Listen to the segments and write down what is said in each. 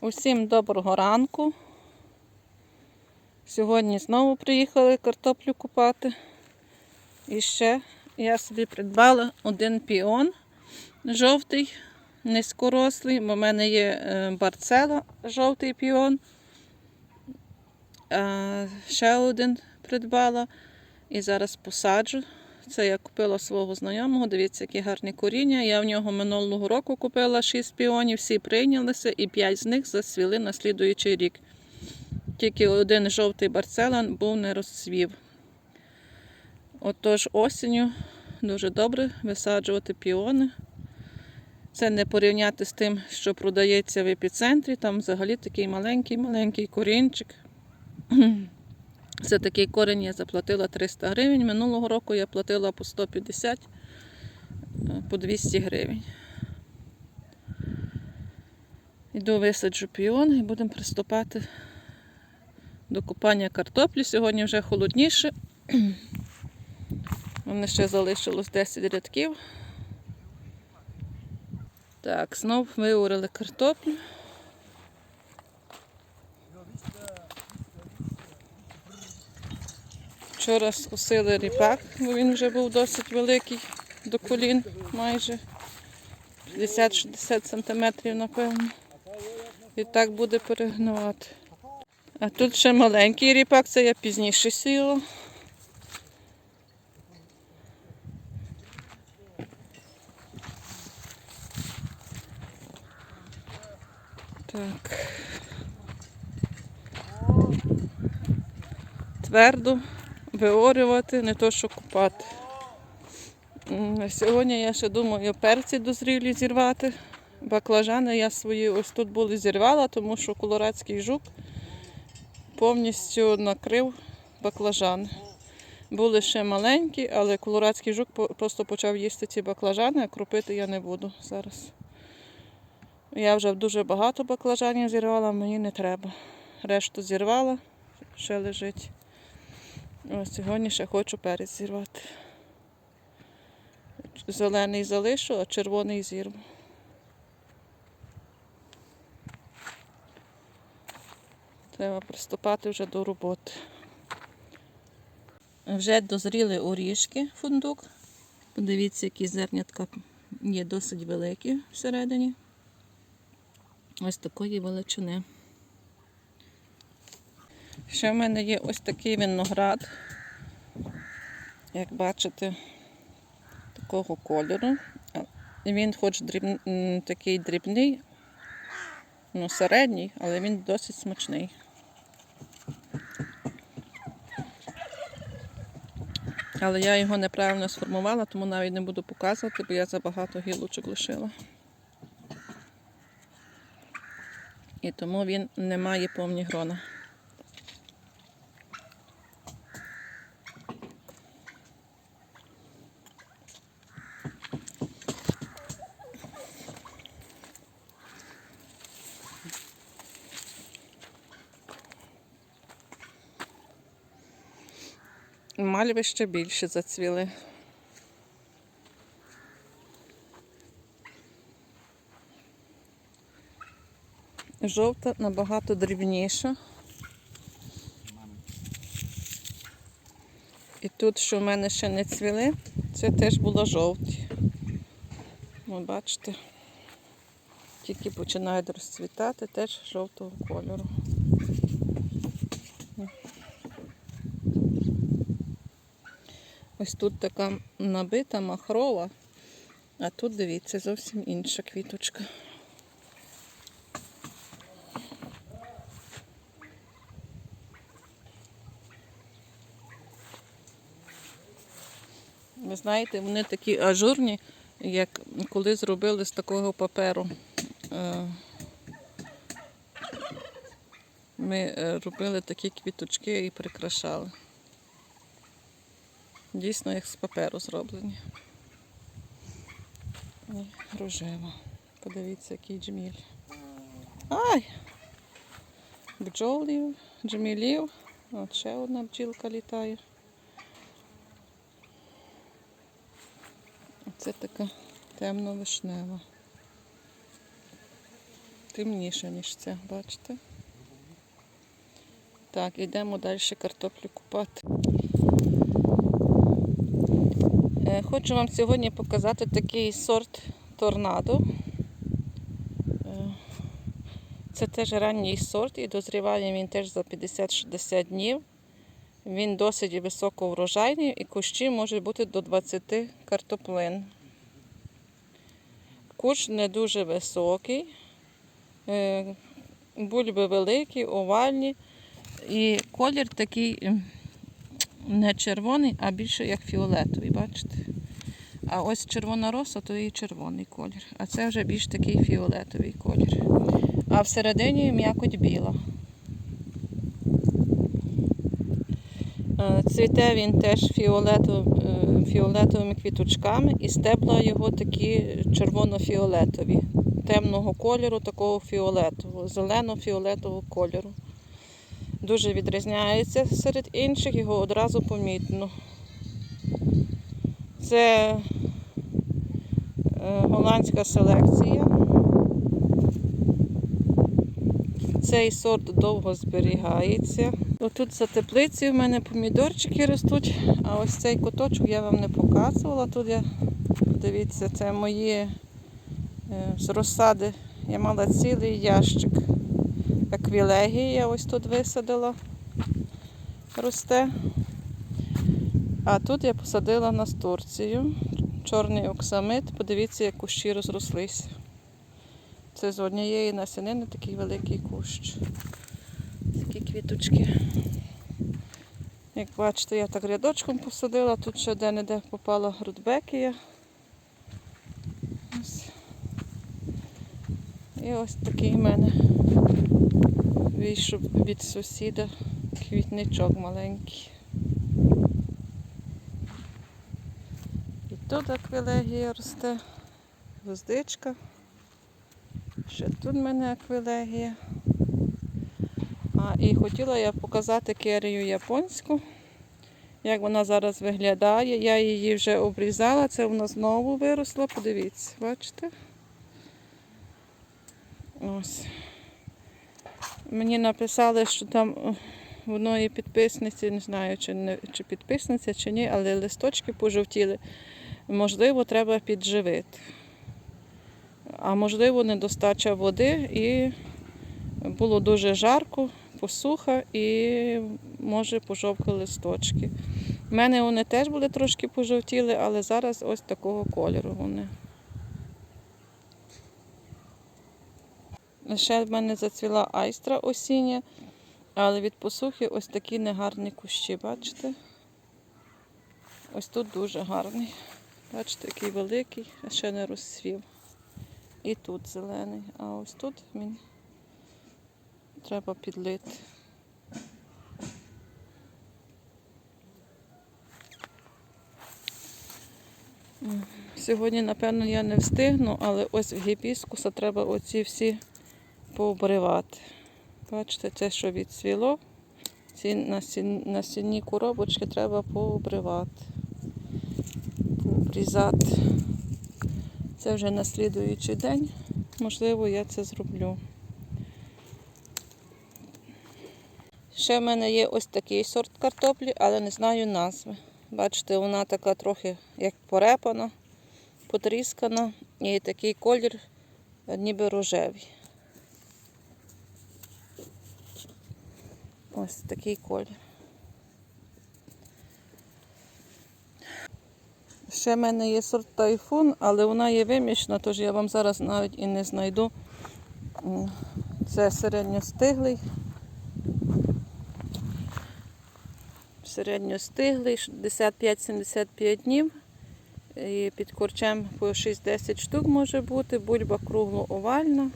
Усім доброго ранку. Сьогодні знову приїхали картоплю купати. І ще я собі придбала один піон жовтий, низькорослий, бо в мене є е, барцела жовтий піон. А ще один придбала і зараз посаджу. Це я купила свого знайомого. Дивіться, які гарні коріння. Я в нього минулого року купила 6 піонів, всі прийнялися, і 5 з них засвіли на слідуючий рік. Тільки один жовтий барцелан був не розцвів. Отож, осінню дуже добре висаджувати піони. Це не порівняти з тим, що продається в епіцентрі. Там взагалі такий маленький-маленький корінчик. За такий корінь я заплатила 300 гривень. Минулого року я платила по 150, е, по 200 гривень. Йду висаджу піон і будемо приступати до купання картоплі. Сьогодні вже холодніше. У мене ще залишилось 10 рядків. Так, знов виурили картоплю. Вчора скусили ріпак, бо він вже був досить великий до колін, майже 50-60 сантиметрів, напевно. І так буде перегнивати. А тут ще маленький ріпак, це я пізніше сіла. Так. Твердо виорювати, не то що купати. Сьогодні я ще думаю перці дозрілі зірвати. Баклажани я свої ось тут були зірвала, тому що колорадський жук повністю накрив баклажани. Були ще маленькі, але колорадський жук просто почав їсти ці баклажани, а кропити я не буду зараз. Я вже дуже багато баклажанів зірвала, мені не треба. Решту зірвала, ще лежить. Сьогодні ще хочу перець зірвати. Зелений залишу, а червоний зірву. Треба приступати вже до роботи. Вже дозріли орішки фундук. Подивіться, які зернятка є досить великі всередині. Ось такої величини. Ще в мене є ось такий виноград. Як бачите, такого кольору. Він хоч дріб... такий дрібний, ну середній, але він досить смачний. Але я його неправильно сформувала, тому навіть не буду показувати, бо я забагато гілочок лишила. І тому він не має повні грона. Мальви ще більше зацвіли. Жовта набагато дрібніша. І тут, що в мене ще не цвіли, це теж було жовті. Ви бачите, тільки починають розцвітати, теж жовтого кольору. Ось тут така набита махрова, а тут, дивіться, зовсім інша квіточка. Ви знаєте, вони такі ажурні, як коли зробили з такого паперу. Е, Ми е, робили такі квіточки і прикрашали. Дійсно, як з паперу зроблені. І рожева. Подивіться, який джміль. Ай! Бджолів, джмілів. От ще одна бджілка літає. Це така темно-вишнева. темніша, ніж ця, бачите? Так, йдемо далі картоплю купати. Хочу вам сьогодні показати такий сорт торнадо. Е, Це теж ранній сорт і дозріває він теж за 50-60 днів. Він досить високоврожайний і кущі можуть бути до 20 картоплин. Кущ не дуже високий, е, бульби великі, овальні. І колір такий не червоний, а більше як фіолетовий, бачите? А ось червона роса, то і червоний колір. А це вже більш такий фіолетовий колір. А всередині м'якоть біла. Е, Цвіте він теж фіолетов, е, фіолетовими квіточками, і стебла його такі червоно-фіолетові, темного кольору, такого фіолетового, зелено-фіолетового кольору. Дуже відрізняється серед інших, його одразу помітно. Це е, голландська селекція. Цей сорт довго зберігається. Отут за теплицею в мене помідорчики ростуть, а ось цей куточок я вам не показувала. Тут я, дивіться, це мої е, з розсади. Я мала цілий ящик еквілегії, ось тут висадила, росте. А тут я посадила настурцію, чорний оксамит. Подивіться, як кущі розрослися. Це з однієї насінини такий великий кущ. Такі квіточки. Як бачите, я так рядочком посадила, тут ще де-не-де попала рудбекія. Ось. І ось такий в мене вийшов від сусіда квітничок маленький. І тут аквілегія росте, гвоздичка. Ще тут в мене аквілегія. А, і хотіла я показати керію японську, як вона зараз виглядає. Я її вже обрізала, це вона знову виросла. Подивіться, бачите? Ось. Мені написали, що там е, в одної підписниці, не знаю, чи, не, чи підписниця, чи ні, але листочки пожовтіли. Можливо, треба підживити. А можливо, недостача води і було дуже жарко, посуха і може пожовкли листочки. У мене вони теж були трошки пожовтіли, але зараз ось такого кольору вони. Ще в мене зацвіла айстра осіння, але від посухи ось такі негарні кущі, бачите? Ось тут дуже гарний. Бачите, який великий, а ще не розцвів. І тут зелений, а ось тут він треба підлити. Сьогодні, напевно, я не встигну, але ось в гібіскуса треба оці всі пообривати. Бачите, це, що відцвіло, ці насінні, коробочки треба пообривати, пообрізати. Це вже на слідуючий день. Можливо, я це зроблю. Ще в мене є ось такий сорт картоплі, але не знаю назви. Бачите, вона така трохи як порепана, потріскана і такий колір ніби рожевий. Ось такий колір. Ще в мене є сорт тайфун, але вона є вимішана, тож я вам зараз навіть і не знайду. Це середньостиглий. Середньостиглий, 65-75 днів. І під корчем по 6-10 штук може бути, бульба кругло-овальна. М,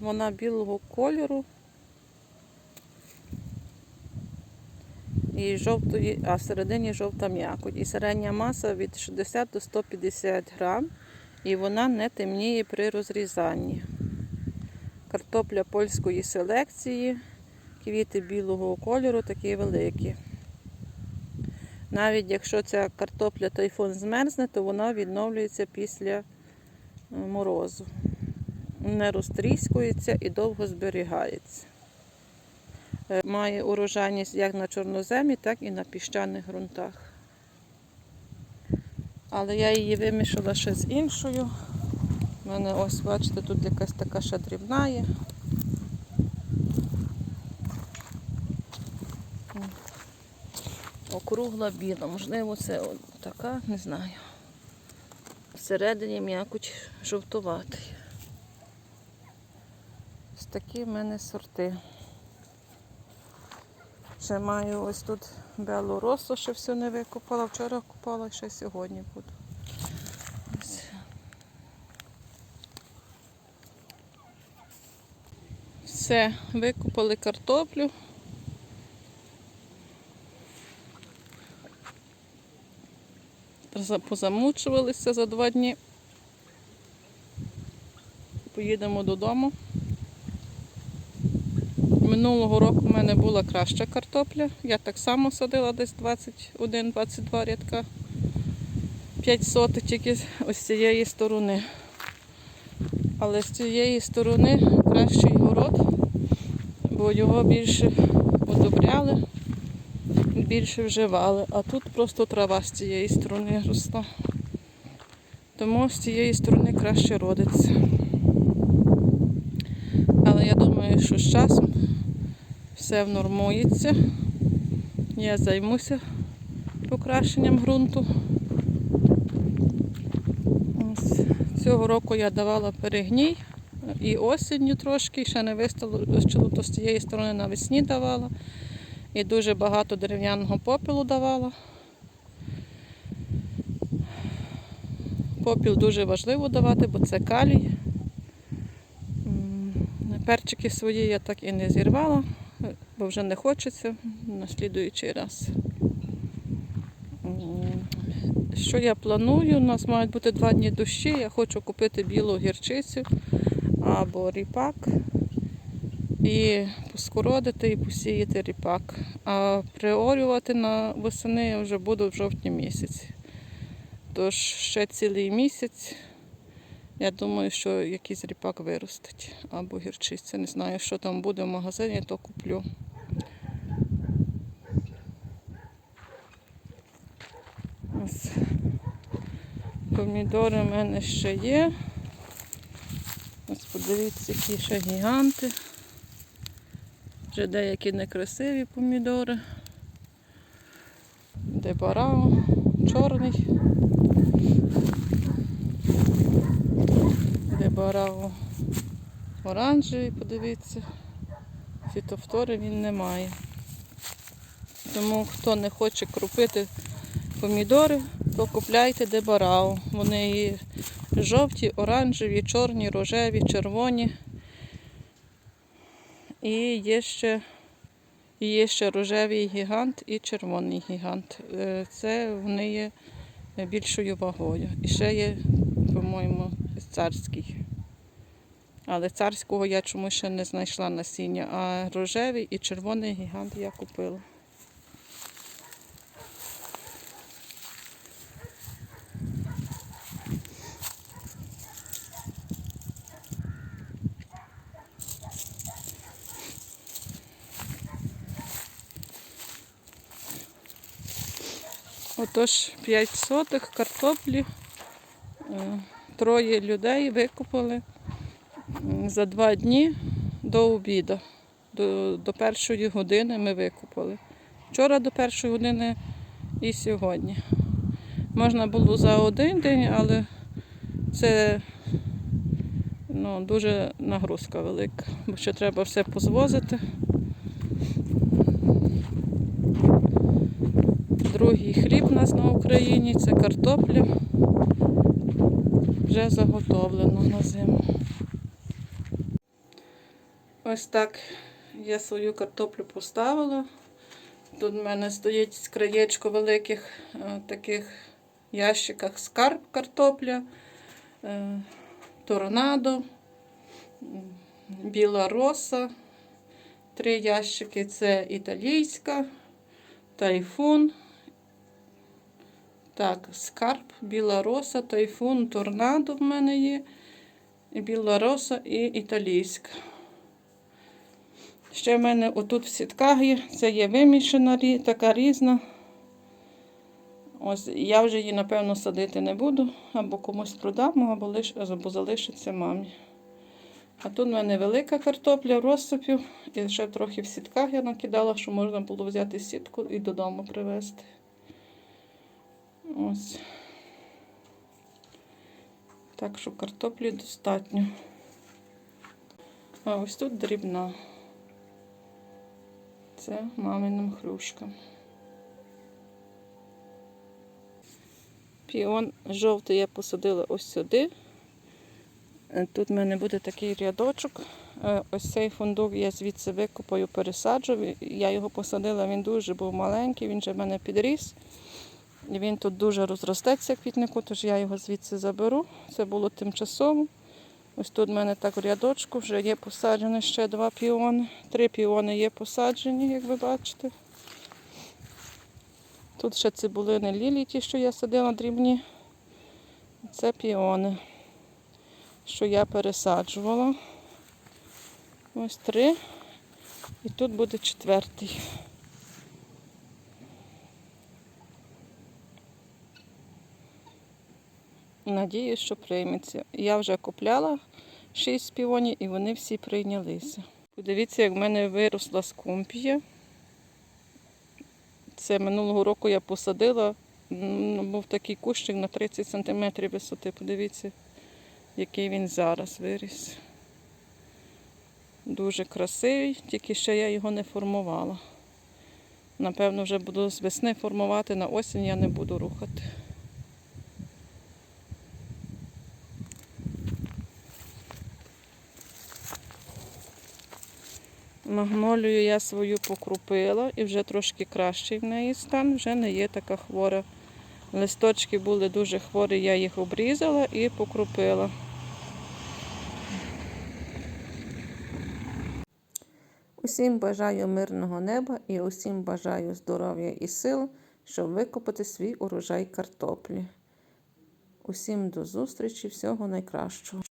Вона білого кольору. І жовтої, а всередині жовта м'якоть. І середня маса від 60 до 150 грам. І вона не темніє при розрізанні. Картопля польської селекції, квіти білого кольору, такі великі. Навіть якщо ця картопля тайфун змерзне, то вона відновлюється після е, морозу. Не розтріскується і довго зберігається. Е, Має урожайність як на чорноземі, так і на піщаних ґрунтах. Але я її вимішала ще з іншою. У мене ось, бачите, тут якась така ще дрібна є. Округла біла, можливо, це така, не знаю. Всередині м'якоть жовтуватий. Такі в мене сорти. Ще маю ось тут белу росу, ще все не викопала. Вчора купала, ще сьогодні буду. Все, викопали картоплю. Позамучувалися за два дні. Поїдемо додому. Минулого року в мене була краща картопля. Я так само садила десь 21-22 рядка. 5 сотих тільки ось цієї сторони. Але з цієї сторони кращий город, бо його більше удобряли, більше вживали. А тут просто трава з цієї сторони росла. Тому з цієї сторони краще родиться. Але я думаю, що з часом все внормується. Я займуся покращенням ґрунту. Цього року я давала перегній і осінню трошки, ще не вистачило, то з цієї сторони навесні давала. І дуже багато дерев'яного попелу давала. Попіл дуже важливо давати, бо це калій. Перчики свої я так і не зірвала, бо вже не хочеться на слідуючий раз. Що я планую? У нас мають бути два дні дощі. Я хочу купити білу гірчицю або ріпак і поскородити і посіяти ріпак. А приорювати на восени я вже буду в жовтні місяці. Тож ще цілий місяць. Я думаю, що якийсь ріпак виростить або гірчиця. Не знаю, що там буде в магазині, то куплю. Ось. Помідори в мене ще є. Ось подивіться, які ще гіганти. Вже деякі некрасиві помідори. Де барао, чорний. Де барао оранжевий, подивіться. Фітофтори він не має. Тому хто не хоче крупити помідори, то купляйте дебарао. Вони жовті, оранжеві, чорні, рожеві, червоні. І є ще, є ще рожевий гігант і червоний гігант. Е, Це вони є більшою вагою. І ще є, по-моєму, царський. Але царського я чомусь ще не знайшла насіння, а рожевий і червоний гігант я купила. Отож, 5 сотих картоплі. Е, Троє людей викопали за два дні до обіду. До, до першої години ми викопали. Вчора до першої години і сьогодні. Можна було за один день, але це ну, дуже нагрузка велика, бо ще треба все позвозити. Другий хліб у нас на Україні це картопля. Вже заготовлено на зиму. Ось так я свою картоплю поставила. Тут в мене стоїть краєчко великих е, таких ящиках скарб картопля, е, торнадо, біла роса. Три ящики це італійська, тайфун. Так, скарб, біла роса, тайфун, торнадо в мене є. І білороса, і італійська. Ще в мене отут в сітках є, це є вимішана, така різна. Ось я вже її, напевно, садити не буду, або комусь продам, або, лиш, або залишиться мамі. А тут в мене велика картопля розсипів, і ще трохи в сітках я накидала, що можна було взяти сітку і додому привезти. Ось. Так що картоплі достатньо. А ось тут дрібна. Це маминим хрюшкам. Піон жовтий я посадила ось сюди. Е, Тут в мене буде такий рядочок. Е, Ось цей фундук я звідси викопаю, пересаджу. Я його посадила, він дуже був маленький, він вже в мене підріс. Він тут дуже розростеться квітнику, тож я його звідси заберу. Це було тимчасово. Ось тут в мене так в рядочку вже є посаджені ще два піони. Три піони є посаджені, як ви бачите. Тут ще цибулини лілії, ті, що я садила дрібні. Це піони, що я пересаджувала. Ось три. І тут буде четвертий. Надіюсь, що прийметься. Я вже купляла шість піонів і вони всі прийнялися. Подивіться, як в мене виросла скумпія. Це минулого року я посадила. м, Був такий кущик на 30 см висоти. Подивіться, який він зараз виріс. Дуже красивий, тільки ще я його не формувала. Напевно, вже буду з весни формувати, на осінь я не буду рухати. Магнолію я свою покрупила і вже трошки кращий в неї стан, вже не є така хвора. Листочки були дуже хворі, я їх обрізала і покрупила. Усім бажаю мирного неба і усім бажаю здоров'я і сил, щоб викопати свій урожай картоплі. Усім до зустрічі, всього найкращого.